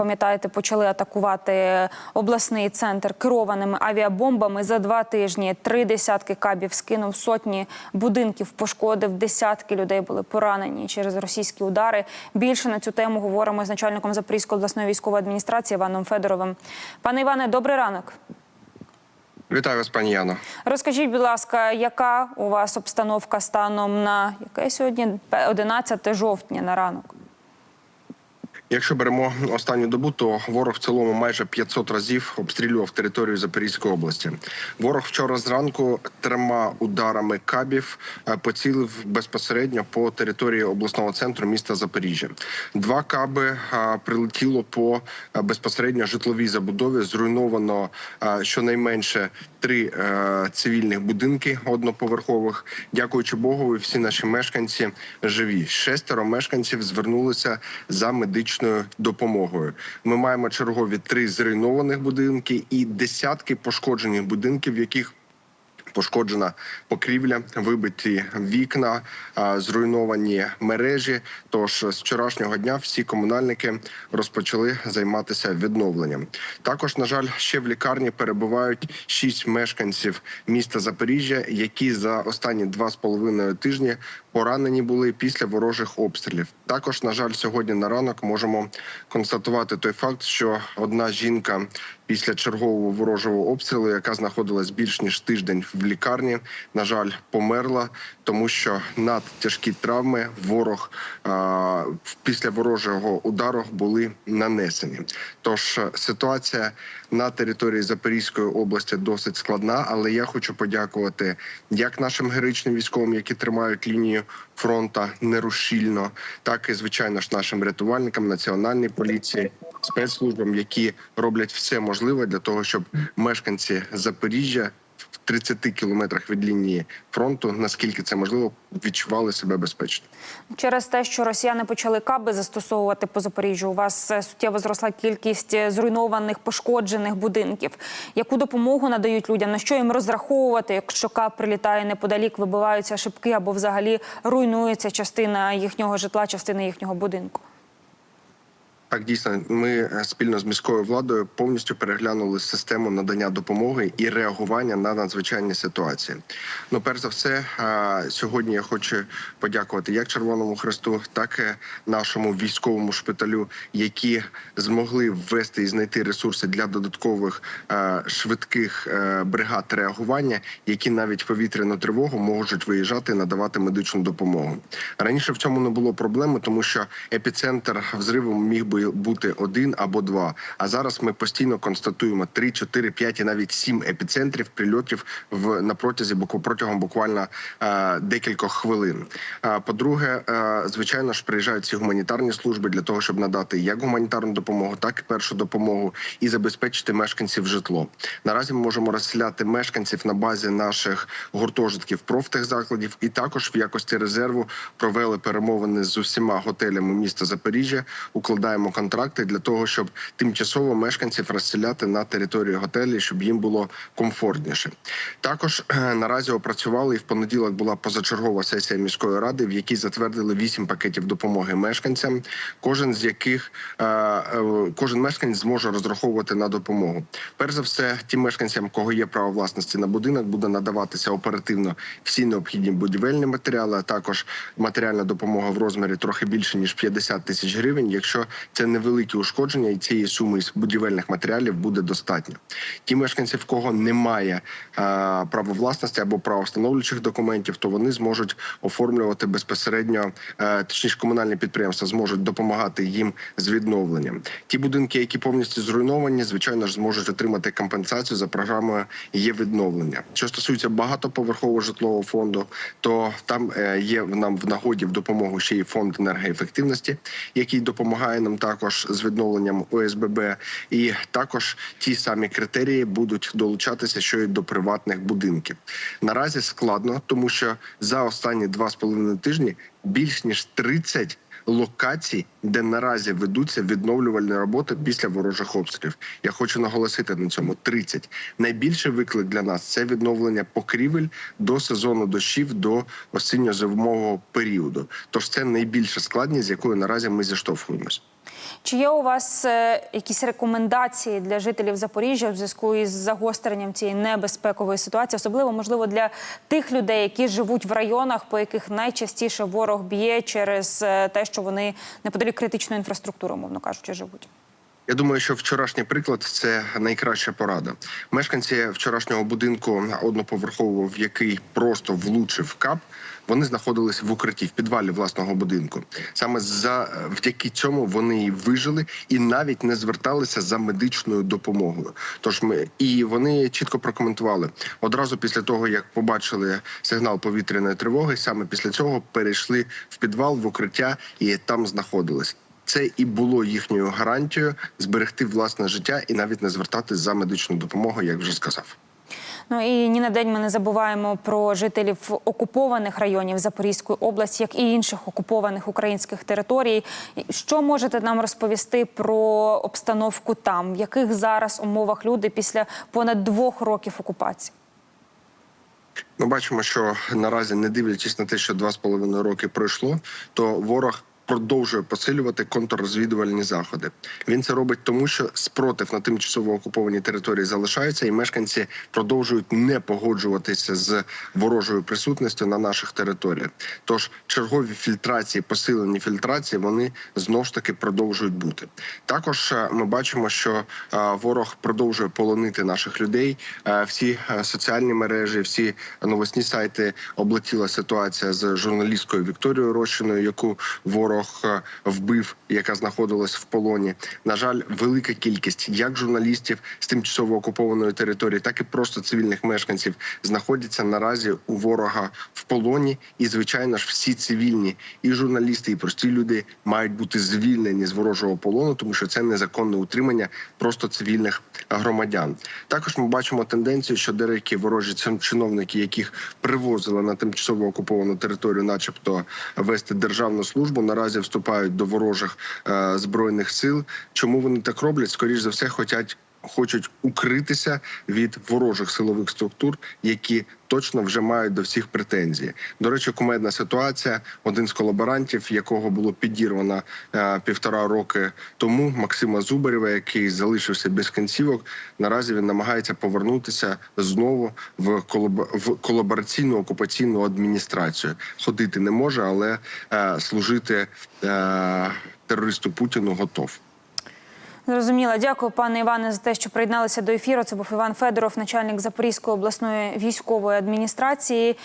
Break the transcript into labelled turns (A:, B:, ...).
A: Пам'ятаєте, почали атакувати обласний центр керованими авіабомбами за два тижні. Три десятки кабів скинув сотні будинків, пошкодив десятки людей були поранені через російські удари. Більше на цю тему говоримо з начальником Запорізької обласної військової адміністрації Іваном Федоровим. Пане Іване, добрий ранок.
B: Вітаю вас, пані Яно.
A: Розкажіть, будь ласка, яка у вас обстановка станом на яке сьогодні 11 жовтня на ранок?
B: Якщо беремо останню добу, то ворог в цілому майже 500 разів обстрілював територію Запорізької області. Ворог вчора зранку трьома ударами кабів е, поцілив безпосередньо по території обласного центру міста Запоріжжя. Два каби е, прилетіло по е, безпосередньо житловій забудові. Зруйновано щонайменше три е, цивільних будинки одноповерхових. Дякуючи Богові, всі наші мешканці живі. Шестеро мешканців звернулися за медичною допомогою. Ми маємо чергові три зруйнованих будинки і десятки пошкоджених будинків, в яких Пошкоджена покрівля, вибиті вікна, зруйновані мережі. Тож з вчорашнього дня всі комунальники розпочали займатися відновленням. Також, на жаль, ще в лікарні перебувають шість мешканців міста Запоріжжя, які за останні два з половиною тижні поранені були після ворожих обстрілів. Також, на жаль, сьогодні на ранок можемо констатувати той факт, що одна жінка після чергового ворожого обстрілу, яка знаходилась більш ніж тиждень в лікарні, на жаль, померла, тому що надтяжкі травми ворог а, після ворожого удару були нанесені. Тож е, ситуація на території Запорізької області досить складна, але я хочу подякувати як нашим героїчним військовим, які тримають лінію фронта нерушільно, так і звичайно ж нашим рятувальникам, національній поліції, спецслужбам, які роблять все можливе для того, щоб мешканці Запоріжжя в 30 кілометрах від лінії фронту, наскільки це можливо, відчували себе безпечно.
A: Через те, що росіяни почали каби застосовувати по Запоріжжю, у вас е, суттєво зросла кількість е, зруйнованих, пошкоджених будинків. Яку допомогу надають людям? На що їм розраховувати, якщо каб прилітає неподалік, вибиваються шибки або взагалі руйнується частина їхнього житла, частина їхнього будинку?
B: Так, дійсно, ми е, спільно з міською владою повністю переглянули систему надання допомоги і реагування на надзвичайні ситуації. Ну, перш за все, сьогодні я хочу подякувати як Червоному Хресту, так і нашому військовому шпиталю, які змогли ввести і знайти ресурси для додаткових швидких е, бригад реагування, які навіть повітряну тривогу можуть виїжджати і надавати медичну допомогу. Раніше в цьому не було проблеми, тому що епіцентр взриву міг би бути один або два. А зараз ми постійно констатуємо 3, 4, 5 і навіть 7 епіцентрів прильотів в на протязі протягом буквально е, декількох хвилин. Е, по-друге, е, звичайно ж приїжджають ці гуманітарні служби для того, щоб надати як гуманітарну допомогу, так і першу допомогу і забезпечити мешканців житло. Наразі ми можемо розселяти мешканців на базі наших гуртожитків профтехзакладів, і також в якості резерву провели перемовини з усіма готелями міста Запоріжжя. Укладаємо контракти для того, щоб тимчасово мешканців розселяти на території готелі, щоб їм було комфортніше. Також е, наразі опрацювали і в понеділок була позачергова сесія міської ради, в якій затвердили вісім пакетів допомоги мешканцям, кожен з яких е, е, кожен мешканець зможе розраховувати на допомогу. Перш за все, тим мешканцям, кого є право власності на будинок, буде надаватися оперативно всі необхідні будівельні матеріали, а також матеріальна допомога в розмірі трохи більше ніж 50 тисяч гривень. Якщо це невеликі ушкодження, і цієї суми з будівельних матеріалів буде достатньо. Ті мешканці, в кого немає е, права власності або правовстановлюючих документів, то вони зможуть оформлювати безпосередньо, е, точніше, комунальні підприємства зможуть допомагати їм з відновленням. Ті будинки, які повністю зруйновані, звичайно ж зможуть отримати компенсацію за програмою є відновлення. Що стосується багатоповерхового житлового фонду, то там е, є нам в нагоді в допомогу ще й фонд енергоефективності, який допомагає нам також з відновленням ОСББ, і також ті самі критерії будуть долучатися що й до приватних будинків. Наразі складно, тому що за останні два з половиною тижні більш ніж 30 локацій, де наразі ведуться відновлювальні роботи після ворожих обстрілів. Я хочу наголосити на цьому 30. Найбільший виклик для нас це відновлення покрівель до сезону дощів до осінньо-зимового періоду. Тож це найбільша складність, з якою наразі ми зіштовхуємось.
A: Чи є у вас е, якісь рекомендації для жителів Запоріжжя в зв'язку із загостренням цієї небезпекової ситуації, особливо можливо для тих людей, які живуть в районах, по яких найчастіше ворог б'є через е, те, що вони неподалік критичної інфраструктури, мовно кажучи, живуть?
B: Я думаю, що вчорашній приклад це найкраща порада. Мешканці вчорашнього будинку одноповерхового, в який просто влучив кап. Вони знаходились в укритті в підвалі власного будинку. Саме за вдяки цьому вони і вижили і навіть не зверталися за медичною допомогою. Тож ми і вони чітко прокоментували одразу після того, як побачили сигнал повітряної тривоги. Саме після цього перейшли в підвал в укриття і там знаходились. Це і було їхньою гарантією зберегти власне життя і навіть не звертатись за медичною допомогою, як вже сказав.
A: Ну і ні на день ми не забуваємо про жителів окупованих районів Запорізької області, як і інших окупованих українських територій. Що можете нам розповісти про обстановку там? В яких зараз умовах люди після понад двох років окупації?
B: Ми бачимо, що наразі, не дивлячись на те, що два з половиною роки пройшло, то ворог. Продовжує посилювати контррозвідувальні заходи. Він це робить тому, що спротив на тимчасово окупованій території залишається, і мешканці продовжують не погоджуватися з ворожою присутністю на наших територіях. Тож чергові фільтрації, посилені фільтрації, вони знов ж таки продовжують бути. Також е, ми бачимо, що е, ворог продовжує полонити наших людей. Е, Всі соціальні мережі, всі новосні сайти облетіла ситуація з журналісткою Вікторією Рощиною, яку ворог е, вбив, яка знаходилась в полоні. На жаль, велика кількість як журналістів з тимчасово окупованої території, так і просто цивільних мешканців знаходяться наразі у ворога в полоні. І звичайно ж, всі цивільні і журналісти, і прості люди мають бути звільнені з ворожого полону, тому що це незаконне утримання просто цивільних громадян. Також ми бачимо тенденцію, що деякі ворожі чин- чиновники, яких привозили на тимчасово окуповану територію, начебто вести державну службу, наразі вступають до ворожих е, збройних сил. Чому вони так роблять? Скоріше за все, хотять. Хочуть укритися від ворожих силових структур, які точно вже мають до всіх претензії. До речі, кумедна ситуація. Один з колаборантів, якого було підірвано е, півтора роки тому, Максима Зубарєва, який залишився без кінцівок. Наразі він намагається повернутися знову в колабо- в колабораційну окупаційну адміністрацію. Ходити не може, але е, служити е, терористу Путіну готов.
A: Зрозуміло. Дякую, пане Іване, за те, що приєдналися до ефіру. Це був Іван Федоров, начальник Запорізької обласної військової адміністрації.